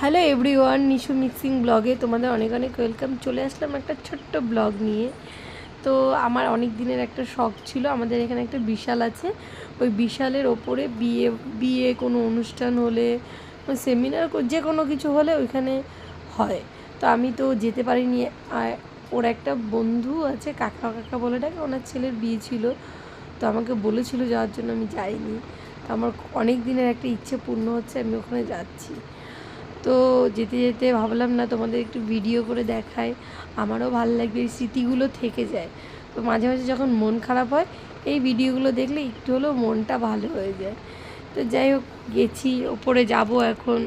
Hello everyone Nishu mixing ব্লগে তোমাদের অনেক অনেক ওয়েলকাম চলে আসলাম একটা ছোট্ট ব্লগ নিয়ে। তো আমার অনেক দিনের একটা শখ ছিল, আমাদের এখানে একটা বিশাল আছে। ওই বিশালের ওপরে বিয়ে বিয়ে কোনো অনুষ্ঠান হলে সেমিনার যে কোনো কিছু হলে ওইখানে হয়। তো আমি তো যেতে পারিনি ওর একটা বন্ধু আছে, কাকা কাকা বলে ডাকে, ওনার ছেলের বিয়ে ছিল। তো আমাকে বলেছিল যাওয়ার জন্য, আমি যাইনি। তো আমার অনেক দিনের একটা ইচ্ছে পূর্ণ হচ্ছে, আমি ওখানে যাচ্ছি। তো যেতে যেতে ভাবলাম না তোমাদের একটু ভিডিও করে দেখায় আমারও ভালো লাগবে, এই স্মৃতিগুলো থেকে যায়। তো মাঝে মাঝে যখন মন খারাপ হয়, এই ভিডিওগুলো দেখলে একটু হলেও মনটা ভালো হয়ে যায়। তো যাই হোক, গেছি, ওপরে যাব এখন।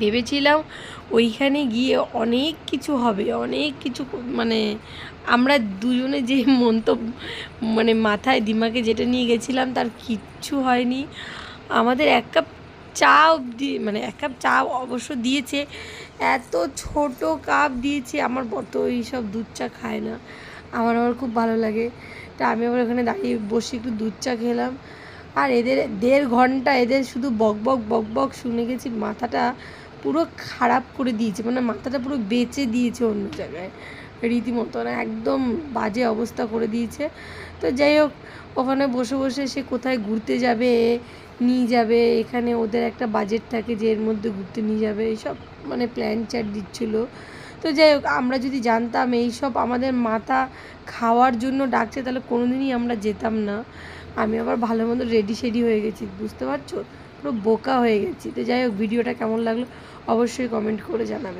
ভেবেছিলাম ওইখানে গিয়ে অনেক কিছু হবে, অনেক কিছু মানে আমরা দুজনে যে মন্তব্য মানে মাথায় দিমাগে যেটা নিয়ে গেছিলাম, তার কিচ্ছু হয়নি। আমাদের এক কাপ চা অবধি মানে এক কাপ চা অবশ্য দিয়েছে, এত ছোট কাপ দিয়েছে, আমার বর তো এইসব দুধ চা খায় না, আমার আবার খুব ভালো লাগে। তা আমি আবার ওখানে দাঁড়িয়ে বসে একটু দুধ চা খেলাম। আর এদের দেড় ঘণ্টা এদের শুধু বক বক বক বক শুনে গেছি, মাথাটা পুরো খারাপ করে দিয়েছে মানে মাথাটা পুরো বেঁচে দিয়েছে অন্য জায়গায়। রীতিমতো না, একদম বাজে অবস্থা করে দিয়েছে। তো যাই হোক, ওখানে বসে বসে সে কোথায় ঘুরতে যাবে নিয়ে যাবে, এখানে ওদের একটা বাজেট থাকে যে এর মধ্যে ঘুরতে নিয়ে যাবে, এইসব মানে প্ল্যান চ্যাট দিচ্ছিল। তো যাই হোক, আমরা যদি জানতাম এইসব আমাদের মাথা খাওয়ার জন্য ডাকছে, তাহলে কোনোদিনই আমরা যেতাম না। আমি আবার ভালো মতো রেডি সেডি হয়ে গেছি, বুঝতে পারছ? পুরো বোকা হয়ে গেছি। তো যাই হোক, ভিডিওটা কেমন লাগল অবশ্যই কমেন্ট করে জানাবে।